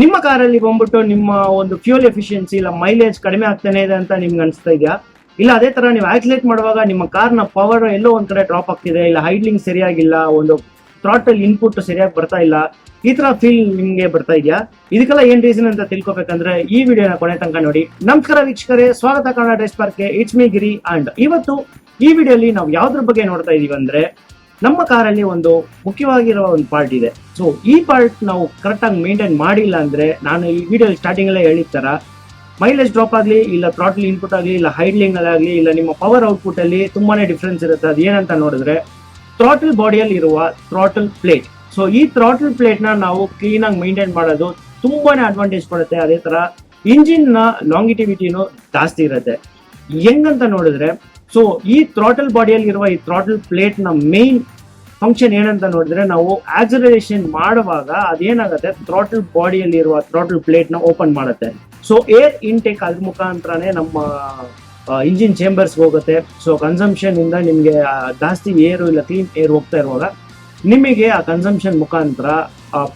ನಿಮ್ಮ ಕಾರಲ್ಲಿ ಬಂದ್ಬಿಟ್ಟು ನಿಮ್ಮ ಒಂದು ಫ್ಯೂಲ್ ಎಫಿಷಿಯನ್ಸಿ ಇಲ್ಲ ಮೈಲೇಜ್ ಕಡಿಮೆ ಆಗ್ತಾನೆ ಇದೆ ಅಂತ ನಿಮ್ಗೆ ಅನಿಸ್ತಾ ಇದೆಯಾ? ಇಲ್ಲ, ಅದೇ ತರ ನೀವು ಆಕ್ಸಿಲೇಟ್ ಮಾಡುವಾಗ ನಿಮ್ಮ ಕಾರ್ನ ಪವರ್ ಎಲ್ಲೋ ಒಂದ್ ಕಡೆ ಡ್ರಾಪ್ ಆಗ್ತಿದೆ, ಇಲ್ಲ ಹೈಡ್ಲಿಂಗ್ ಸರಿಯಾಗಿಲ್ಲ, ಒಂದು ಥ್ರಾಟಲ್ ಇನ್ಪುಟ್ ಸರಿಯಾಗಿ ಬರ್ತಾ ಇಲ್ಲ, ಈ ತರ ಫೀಲ್ ನಿಮ್ಗೆ ಬರ್ತಾ ಇದೆಯಾ? ಇದಕ್ಕೆಲ್ಲ ಏನ್ ರೀಸನ್ ಅಂತ ತಿಳ್ಕೊಬೇಕಂದ್ರೆ ಈ ವಿಡಿಯೋನ ಕೊನೆ ತನಕ ನೋಡಿ. ನಮಸ್ಕಾರ ವೀಕ್ಷಕರೇ, ಸ್ವಾಗತ ಕನ್ನಡ ಡೆಸ್ಪಾರ್ಕ್ ಪಾರ್ಕ್ಗೆ. ಇಟ್ಸ್ ಮೀ ಗಿರಿ ಅಂಡ್ ಇವತ್ತು ಈ ವಿಡಿಯೋಲಿ ನಾವು ಯಾವ್ದ್ರ ಬಗ್ಗೆ ನೋಡ್ತಾ ಇದೀವಿ ಅಂದ್ರೆ ನಮ್ಮ ಕಾರಲ್ಲಿ ಒಂದು ಮುಖ್ಯವಾಗಿರೋ ಒಂದು ಪಾರ್ಟ್ ಇದೆ. ಸೊ ಈ ಪಾರ್ಟ್ ನಾವು ಕರೆಕ್ಟ್ ಆಗಿ ಮೇಂಟೈನ್ ಮಾಡಿಲ್ಲ ಅಂದ್ರೆ ನಾನು ಈ ವಿಡಿಯೋ ಸ್ಟಾರ್ಟಿಂಗ್ ಅಲ್ಲೇ ಹೇಳಿದ ತರ ಮೈಲೇಜ್ ಡ್ರಾಪ್ ಆಗಲಿ ಇಲ್ಲ ಥ್ರಾಟ್ಲ್ ಇನ್ಪುಟ್ ಆಗಲಿ ಇಲ್ಲ ಹೈಡ್ಲಿಂಗ್ ಆಗಲಿ ಇಲ್ಲ ನಿಮ್ಮ ಪವರ್ ಔಟ್ಪುಟ್ ಅಲ್ಲಿ ತುಂಬಾನೇ ಡಿಫ್ರೆನ್ಸ್ ಇರುತ್ತೆ. ಅದು ಏನಂತ ನೋಡಿದ್ರೆ ಥ್ರಾಟಲ್ ಬಾಡಿಯಲ್ಲಿ ಇರುವ ಥ್ರಾಟಲ್ ಪ್ಲೇಟ್ ಸೊ ಈ ಥ್ರಾಟಲ್ ಪ್ಲೇಟ್ನ ನಾವು ಕ್ಲೀನ್ ಆಗಿ ಮೇಂಟೈನ್ ಮಾಡೋದು ತುಂಬಾನೇ ಅಡ್ವಾಂಟೇಜ್ ಕೊಡುತ್ತೆ. ಅದೇ ತರ ಇಂಜಿನ್ನ ಲಾಂಗಿಟಿವಿಟಿನೂ ಜಾಸ್ತಿ ಇರುತ್ತೆ. ಹೆಂಗಂತ ನೋಡಿದ್ರೆ ಸೊ ಈ ಥ್ರಾಟಲ್ ಬಾಡಿಯಲ್ಲಿ ಇರುವ ಈ ಥ್ರಾಟಲ್ ಪ್ಲೇಟ್ನ ಮೇನ್ ಫಂಕ್ಷನ್ ಏನಂತ ನೋಡಿದ್ರೆ ನಾವು ಆಕ್ಸಲರೇಷನ್ ಮಾಡುವಾಗ ಅದೇನಾಗುತ್ತೆ? ಥ್ರಾಟಲ್ ಬಾಡಿಯಲ್ಲಿ ಇರುವ ಥ್ರಾಟಲ್ ಪ್ಲೇಟ್ನ ಓಪನ್ ಮಾಡುತ್ತೆ. ಸೊ ಏರ್ ಇನ್ಟೇಕ್ ಅದ್ರ ಮುಖಾಂತರನೇ ನಮ್ಮ ಇಂಜಿನ್ ಚೇಂಬರ್ಸ್ ಹೋಗುತ್ತೆ. ಸೊ ಕನ್ಸಂಪ್ಷನ್ ಇಂದ ನಿಮಗೆ ಜಾಸ್ತಿ ಏರು ಇಲ್ಲ ಕ್ಲೀನ್ ಏರ್ ಹೋಗ್ತಾ ಇರುವಾಗ ನಿಮಗೆ ಆ ಕನ್ಸಂಪ್ಷನ್ ಮುಖಾಂತರ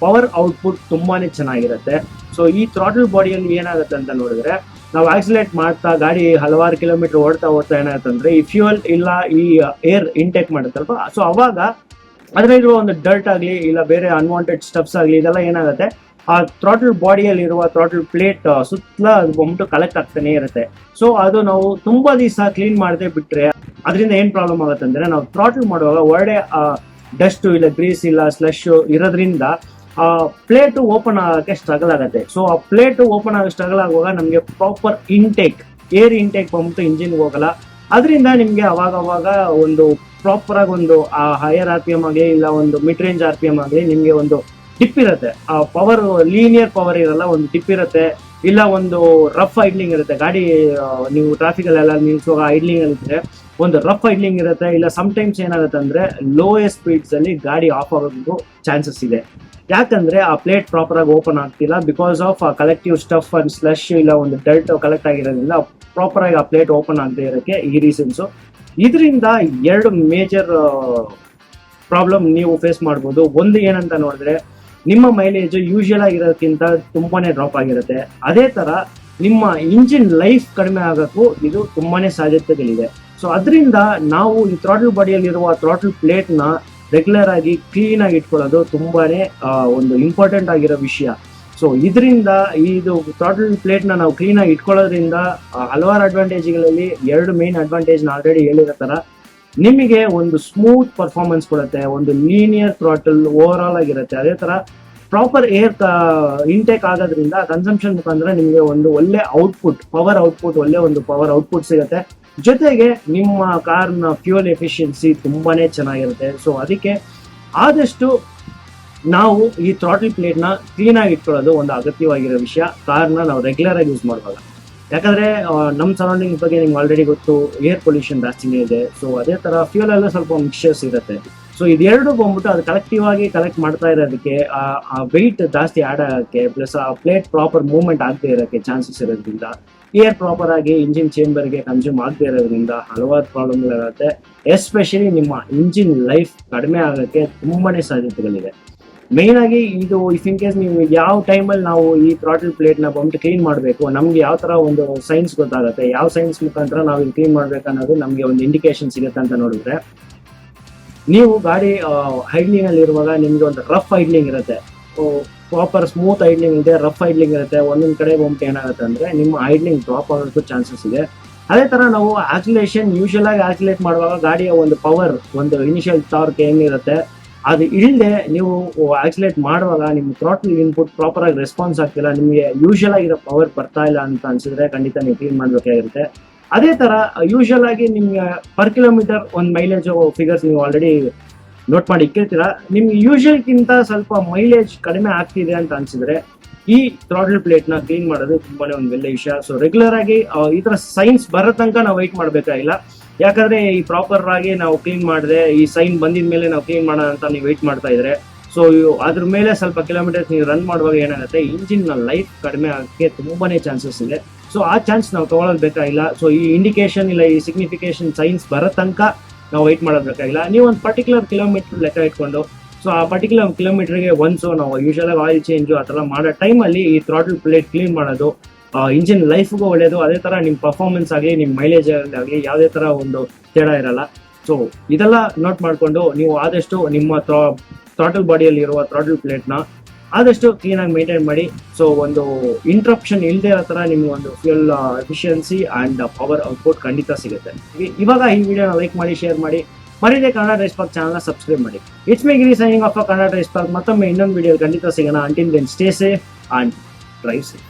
ಪವರ್ ಔಟ್ಪುಟ್ ತುಂಬಾನೇ ಚೆನ್ನಾಗಿರುತ್ತೆ. ಸೊ ಈ ಥ್ರಾಟಲ್ ಬಾಡಿಯಲ್ಲಿ ಏನಾಗುತ್ತೆ ಅಂತ ನೋಡಿದ್ರೆ ನಾವು ಆಕ್ಸಿಲೇಟ್ ಮಾಡ್ತಾ, ಗಾಡಿ ಹಲವಾರು ಕಿಲೋಮೀಟರ್ ಓಡ್ತಾ ಓಡ್ತಾ ಏನಾಗುತ್ತೆ ಅಂದ್ರೆ ಈ ಫ್ಯೂಯಲ್ ಇಲ್ಲ, ಈ ಏರ್ ಇಂಟೇಕ್ ಮಾಡುತ್ತಲ್ವ? ಸೊ ಅವಾಗ ಅದರಲ್ಲಿರುವ ಒಂದು ಡರ್ಟ್ ಆಗಲಿ ಇಲ್ಲ ಬೇರೆ ಅನ್ವಾಂಟೆಡ್ ಸ್ಟಫ್ಸ್ ಆಗಲಿ ಇದೆಲ್ಲ ಏನಾಗುತ್ತೆ? ಆ ಥ್ರಾಟಲ್ ಬಾಡಿಯಲ್ಲಿ ಇರುವ ಥ್ರಾಟಲ್ ಪ್ಲೇಟ್ ಸುತ್ತಲ ಅದು ಬಂದ್ಬಿಟ್ಟು ಕಲೆಕ್ಟ್ ಆಗ್ತಾನೆ ಇರುತ್ತೆ. ಸೊ ಅದು ನಾವು ತುಂಬಾ ದಿವಸ ಕ್ಲೀನ್ ಮಾಡದೆ ಬಿಟ್ರೆ ಅದರಿಂದ ಏನು ಪ್ರಾಬ್ಲಮ್ ಆಗುತ್ತೆ ಅಂದ್ರೆ ನಾವು ಥ್ರಾಟಲ್ ಮಾಡುವಾಗ ಒಳ್ಳೆ ಡಸ್ಟ್ ಇಲ್ಲ ಗ್ರೀಸ್ ಇಲ್ಲ ಸ್ಲಶ್ ಇರೋದ್ರಿಂದ, ಆ ಪ್ಲೇಟ್ ಓಪನ್ ಆಗಕ್ಕೆ ಸ್ಟ್ರಗಲ್ ಆಗುತ್ತೆ. ಸೊ ಆ ಪ್ಲೇಟ್ ಓಪನ್ ಆಗೋ ಸ್ಟ್ರಗಲ್ ಆಗುವಾಗ ನಮಗೆ ಪ್ರಾಪರ್ ಇಂಟೇಕ್ ಏರ್ ಇಂಟೇಕ್ ಬಂದ್ಬಿಟ್ಟು ಇಂಜಿನ್ಗೆ ಹೋಗಲ್ಲ. ಅದರಿಂದ ನಿಮಗೆ ಅವಾಗ ಅವಾಗ ಒಂದು ಪ್ರಾಪರ್ ಆಗಿ ಒಂದು, ಆ ಹೈಯರ್ ಆರ್ ಪಿ ಎಂ ಆಗಲಿ, ಇಲ್ಲ ಒಂದು mid range R P M ಆಗಲಿ ನಿಮಗೆ ಒಂದು ಟಿಪ್ ಇರುತ್ತೆ. ಆ ಪವರ್ ಲೀನಿಯರ್ ಪವರ್ ಇರಲ್ಲ, ಒಂದು ಟಿಪ್ ಇರುತ್ತೆ. ಇಲ್ಲ ಒಂದು ರಫ್ ಐಡ್ಲಿಂಗ್ ಇರುತ್ತೆ. ಗಾಡಿ ನೀವು ಟ್ರಾಫಿಕ್ ಅಲ್ಲೆಲ್ಲ ನಿಲ್ಸುವಾಗ ಐಡ್ಲಿಂಗ್ ಇದ್ರೆ ಒಂದು ರಫ್ ಐಡ್ಲಿಂಗ್ ಇರುತ್ತೆ, ಇಲ್ಲ ಟೈಮ್ಸ್ ಏನಾಗುತ್ತೆ ಅಂದ್ರೆ ಲೋಯೆಸ್ಟ್ ಸ್ಪೀಡ್ಸ್ ಅಲ್ಲಿ ಗಾಡಿ ಆಫ್ ಆಗೋದು ಚಾನ್ಸಸ್ ಇದೆ. ಯಾಕಂದ್ರೆ ಆ ಪ್ಲೇಟ್ ಪ್ರಾಪರ್ ಆಗಿ ಓಪನ್ ಆಗ್ತಿಲ್ಲ because of collective stuff and slush ಇಲ್ಲ ಒಂದು ಡರ್ಟ್ ಕಲೆಕ್ಟ್ ಆಗಿರೋದ್ರಿಂದ ಪ್ರಾಪರ್ ಆಗಿ ಆ ಪ್ಲೇಟ್ ಓಪನ್ ಆಗದೆ ಇರೋಕ್ಕೆ ಈ ರೀಸನ್ಸು ಇದರಿಂದ ಎರಡು ಮೇಜರ್ ಪ್ರಾಬ್ಲಮ್ ನೀವು ಫೇಸ್ ಮಾಡ್ಬೋದು. ಒಂದು ಏನಂತ ನೋಡಿದ್ರೆ, ನಿಮ್ಮ ಮೈಲೇಜ್ ಯೂಶುವಲ್ ಆಗಿರೋದಕ್ಕಿಂತ ತುಂಬಾನೇ ಡ್ರಾಪ್ ಆಗಿರುತ್ತೆ. ಅದೇ ತರ ನಿಮ್ಮ ಇಂಜಿನ್ ಲೈಫ್ ಕಡಿಮೆ ಆಗೋಕ್ಕೂ ಇದು ತುಂಬಾನೇ ಸಾಧ್ಯತೆಗಳಿದೆ. ಸೊ ಅದರಿಂದ ನಾವು ಈ ಥ್ರಾಟಲ್ ಬಾಡಿಯಲ್ಲಿರುವ ಥ್ರಾಟಲ್ ಪ್ಲೇಟ್ನ ರೆಗ್ಯುಲರ್ ಆಗಿ ಕ್ಲೀನ್ ಆಗಿ ಇಟ್ಕೊಳ್ಳೋದು ತುಂಬಾನೇ ಒಂದು ಇಂಪಾರ್ಟೆಂಟ್ ಆಗಿರೋ ವಿಷಯ. ಸೊ ಇದರಿಂದ ಇದು ಪ್ಲೇಟ್ನ ನಾವು ಕ್ಲೀನ್ ಆಗಿ ಇಟ್ಕೊಳ್ಳೋದ್ರಿಂದ ಹಲವಾರು ಅಡ್ವಾಂಟೇಜ್ಗಳಲ್ಲಿ ಎರಡು ಮೇನ್ ಅಡ್ವಾಂಟೇಜ್ನ ಆಲ್ರೆಡಿ ಹೇಳಿರೋ ತರ ನಿಮಗೆ ಒಂದು ಸ್ಮೂತ್ ಪರ್ಫಾರ್ಮೆನ್ಸ್ ಕೊಡುತ್ತೆ, ಒಂದು ಲೀನಿಯರ್ ಥ್ರಾಟಲ್ ಓವರ್ ಆಲ್ ಆಗಿರುತ್ತೆ. ಅದೇ ತರ ಪ್ರಾಪರ್ ಏರ್ ಇಂಟೇಕ್ ಆಗೋದ್ರಿಂದ ಕನ್ಸಂಪ್ಷನ್ ಮುಖಾಂತರ ನಿಮಗೆ ಒಂದು ಒಳ್ಳೆ ಔಟ್ಪುಟ್ ಪವರ್ ಔಟ್ಪುಟ್ ಒಳ್ಳೆ ಒಂದು ಪವರ್ ಔಟ್ಪುಟ್ ಸಿಗುತ್ತೆ. ಜೊತೆಗೆ ನಿಮ್ಮ ಕಾರ್ನ ಫ್ಯೂಯಲ್ ಎಫಿಷಿಯನ್ಸಿ ತುಂಬಾನೇ ಚೆನ್ನಾಗಿರುತ್ತೆ. ಸೊ ಅದಕ್ಕೆ ಆದಷ್ಟು ನಾವು ಈ ಥ್ರಾಟಲ್ ಪ್ಲೇಟ್ನ ಕ್ಲೀನ್ ಆಗಿ ಇಟ್ಕೊಳ್ಳೋದು ಒಂದು ಅಗತ್ಯವಾಗಿರೋ ವಿಷಯ. ಕಾರ್ನ ನಾವು ರೆಗ್ಯುಲರ್ ಆಗಿ ಯೂಸ್ ಮಾಡುವಾಗ ಯಾಕಂದ್ರೆ ನಮ್ಮ ಸರೌಂಡಿಂಗ್ ಬಗ್ಗೆ ನಿಮ್ಗೆ ಆಲ್ರೆಡಿ ಗೊತ್ತು ಏರ್ ಪೊಲ್ಯೂಷನ್ ಜಾಸ್ತಿನೇ ಇದೆ. ಸೊ ಅದೇ ತರ ಫ್ಯೂಲ್ ಎಲ್ಲ ಸ್ವಲ್ಪ ಮಿಕ್ಸರ್ಸ್ ಇರುತ್ತೆ. ಸೊ ಇದೆರಡು ಬಂದ್ಬಿಟ್ಟು ಅದು ಕಲೆಕ್ಟಿವ್ ಆಗಿ ಕಲೆಕ್ಟ್ ಮಾಡ್ತಾ ಇರೋದಕ್ಕೆ, ಆ ವೆಯ್ಟ್ ಜಾಸ್ತಿ ಆ್ಯಡ್ ಆಗೋಕ್ಕೆ ಪ್ಲಸ್ ಆ ಪ್ಲೇಟ್ ಪ್ರಾಪರ್ ಮೂವ್ಮೆಂಟ್ ಆಗದೆ ಇರೋಕ್ಕೆ ಚಾನ್ಸಸ್ ಇರೋದ್ರಿಂದ ಏರ್ ಪ್ರಾಪರ್ ಆಗಿ ಇಂಜಿನ್ ಚೇಂಬರ್ಗೆ ಕನ್ಸ್ಯೂಮ್ ಆಗದೆ ಇರೋದ್ರಿಂದ ಹಲವಾರು ಪ್ರಾಬ್ಲಮ್ಗಳಿರುತ್ತೆ ಎಸ್ಪೆಷಲಿ ನಿಮ್ಮ ಇಂಜಿನ್ ಲೈಫ್ ಕಡಿಮೆ ಆಗೋಕ್ಕೆ ತುಂಬಾ ಸಾಧ್ಯತೆಗಳಿದೆ ಮೇನ್ ಆಗಿ ಇದು ಇಫ್ ಇನ್ ಕೇಸ್ ನೀವು ಯಾವ ಟೈಮಲ್ಲಿ ನಾವು ಈ ಥ್ರಾಟಲ್ ಪ್ಲೇಟ್ನ ಬಂದು ಕ್ಲೀನ್ ಮಾಡಬೇಕು, ನಮ್ಗೆ ಯಾವ ತರ ಒಂದು ಸೈನ್ಸ್ ಗೊತ್ತಾಗುತ್ತೆ, ಯಾವ ಸೈನ್ಸ್ ಮುಖಾಂತರ ನಾವು ಇಲ್ಲಿ ಕ್ಲೀನ್ ಮಾಡ್ಬೇಕು ಅನ್ನೋದು ನಮಗೆ ಒಂದು ಇಂಡಿಕೇಶನ್ ಸಿಗುತ್ತೆ ಅಂತ ನೋಡಿದ್ರೆ, ನೀವು ಗಾಡಿ ಹೈಡ್ಲಿಂಗ್ ಅಲ್ಲಿ ಇರುವಾಗ ನಿಮ್ಗೆ ಒಂದು ರಫ್ ಹೈಡ್ಲಿಂಗ್ ಇರುತ್ತೆ. ಪ್ರಾಪರ್ ಸ್ಮೂತ್ ಐಡ್ಲಿಂಗ್ ಇದೆ ರಫ್ ಐಡ್ಲಿಂಗ್ ಇರುತ್ತೆ, ಒಂದೊಂದು ಕಡೆ ಬಂದ್ಬಿಟ್ಟು ಏನಾಗುತ್ತೆ ಅಂದ್ರೆ ನಿಮ್ಮ ಐಡ್ಲಿಂಗ್ ಡ್ರಾಪ್ ಆಗೋದಕ್ಕೂ ಚಾನ್ಸಸ್ ಇದೆ. ಅದೇ ತರ ನಾವು ಆಕ್ಸಿಲೇಷನ್ ಯೂಶುವಲ್ ಆಗಿ ಆಕ್ಸಿಲೇಟ್ ಮಾಡುವಾಗ ಗಾಡಿಯ ಒಂದು ಪವರ್ ಒಂದು ಇನಿಷಿಯಲ್ ಟಾರ್ಕ್ ಏನಿರುತ್ತೆ ಅದು ಇಲ್ಲದೆ ನೀವು ಆಕ್ಸಿಲೇಟ್ ಮಾಡುವಾಗ ನಿಮ್ಮ ಥ್ರಾಟಲ್ ಇನ್ಪುಟ್ ಪ್ರಾಪರ್ ಆಗಿ ರೆಸ್ಪಾನ್ಸ್ ಆಗ್ತಿಲ್ಲ, ನಿಮಗೆ ಯೂಶುವಲ್ ಆಗಿರೋ ಪವರ್ ಬರ್ತಾ ಇಲ್ಲ ಅಂತ ಅನ್ಸಿದ್ರೆ ಖಂಡಿತ ನೀವು ಕ್ಲೀನ್ ಮಾಡಬೇಕಾಗಿರುತ್ತೆ. ಅದೇ ತರ ಯೂಶುವಲ್ ಆಗಿ ನಿಮಗೆ ಪರ್ ಕಿಲೋಮೀಟರ್ ಒಂದು ಮೈಲೇಜ್ ಫಿಗರ್ಸ್ ನೀವು ಆಲ್ರೆಡಿ ನೋಟ್ ಮಾಡಿ ಇಕ್ಕಿರ್ತೀರ ನಿಮ್ಗೆ ಯೂಶುವಲ್ಗಿಂತ ಸ್ವಲ್ಪ ಮೈಲೇಜ್ ಕಡಿಮೆ ಆಗ್ತಿದೆ ಅಂತ ಅನ್ಸಿದ್ರೆ ಈ ಥ್ರಾಟಲ್ ಪ್ಲೇಟ್ನ ಕ್ಲೀನ್ ಮಾಡೋದು ತುಂಬಾನೇ ಒಂದು ಒಳ್ಳೆ ವಿಷಯ. ಸೊ ರೆಗ್ಯುಲರ್ ಆಗಿ ಈ ತರ ಸೈನ್ಸ್ ಬರೋ ತನಕ ನಾವು ವೈಟ್ ಮಾಡ್ಬೇಕಾಗಿಲ್ಲ. ಯಾಕಂದ್ರೆ ಈ ಪ್ರಾಪರ್ ಆಗಿ ನಾವು ಕ್ಲೀನ್ ಮಾಡಿದ್ರೆ ಈ ಸೈನ್ ಬಂದಿದ ಮೇಲೆ ನಾವು ಕ್ಲೀನ್ ಮಾಡೋಣ ಅಂತ ನೀವು ವೆಯ್ಟ್ ಮಾಡ್ತಾ ಇದ್ರೆ ಸೊ ಅದ್ರ ಮೇಲೆ ಸ್ವಲ್ಪ ಕಿಲೋಮೀಟರ್ಸ್ ನೀವು ರನ್ ಮಾಡುವಾಗ ಏನಾಗುತ್ತೆ ಇಂಜಿನ್ನ ಲೈಫ್ ಕಡಿಮೆ ಆಗಕ್ಕೆ ತುಂಬಾನೇ ಚಾನ್ಸಸ್ ಇದೆ. ಸೊ ಆ ಚಾನ್ಸ್ ನಾವು ತಗೊಳ್ಳೋದು ಬೇಕಾಗಿಲ್ಲ ಸೊ ಈ ಇಂಡಿಕೇಶನ್ ಇಲ್ಲ, ಈ ಸಿಗ್ನಿಫಿಕೇಶನ್ ಸೈನ್ಸ್ ಬರೋ ತನಕ ನಾವು ವೈಟ್ ಮಾಡೋದು ಬೇಕಾಗಿಲ್ಲ ನೀವು ಒಂದು ಪರ್ಟಿಕ್ಯುಲರ್ ಕಿಲೋಮೀಟರ್ ಲೆಕ್ಕ ಇಟ್ಕೊಂಡು ಸೊ ಆ ಪರ್ಟಿಕ್ಯುಲರ್ ಕಿಲೋಮೀಟರ್ಗೆ ಒನ್ಸು ನಾವು ಯೂಶಲ್ ಆಗಿ ಆಯಿಲ್ ಚೇಂಜು ಆ ಥರ ಮಾಡೋ ಟೈಮಲ್ಲಿ ಈ ಥ್ರಾಟಲ್ ಪ್ಲೇಟ್ ಕ್ಲೀನ್ ಮಾಡೋದು ಇಂಜಿನ್ ಲೈಫ್ಗೂ ಒಳ್ಳೆಯದು ಅದೇ ಥರ ನಿಮ್ಮ ಪರ್ಫಾರ್ಮೆನ್ಸ್ ಆಗಲಿ ನಿಮ್ಮ ಮೈಲೇಜ್ ಆಗಲಿ ಯಾವುದೇ ಥರ ಒಂದು ತೇಡ ಇರಲ್ಲ. ಸೊ ಇದೆಲ್ಲ ನೋಟ್ ಮಾಡಿಕೊಂಡು ನೀವು ಆದಷ್ಟು ನಿಮ್ಮ ಥ್ರಾಟಲ್ ಬಾಡಿಯಲ್ಲಿ ಇರುವ ಥ್ರಾಟಲ್ ಪ್ಲೇಟ್ನ ಆದಷ್ಟು ಕ್ಲೀನಾಗಿ ಮೈಂಟೈನ್ ಮಾಡಿ. ಸೊ ಒಂದು ಇಂಟ್ರಪ್ಷನ್ ಇಲ್ಲದೆ ಇರೋ ಥರ ನಿಮ್ಗೆ ಒಂದು fuel efficiency and power output ಖಂಡಿತ ಸಿಗುತ್ತೆ. ಇವಾಗ ಈ ವಿಡಿಯೋನ ಲೈಕ್ ಮಾಡಿ ಶೇರ್ ಮಾಡಿ. ಮರಿದೇ ಕನ್ನಡ ರೈಸ್ ಪಾರ್ಕ್ ಚಾನಲ್ನ ಸಬ್ಸ್ಕ್ರೈಬ್ ಮಾಡಿ. It's me Giri signing off Kannada rice park ಮತ್ತೊಮ್ಮೆ ಇನ್ನೊಂದು ವಿಡಿಯೋ ಖಂಡಿತ ಸಿಗೋಣ. Until then stay safe and drive safe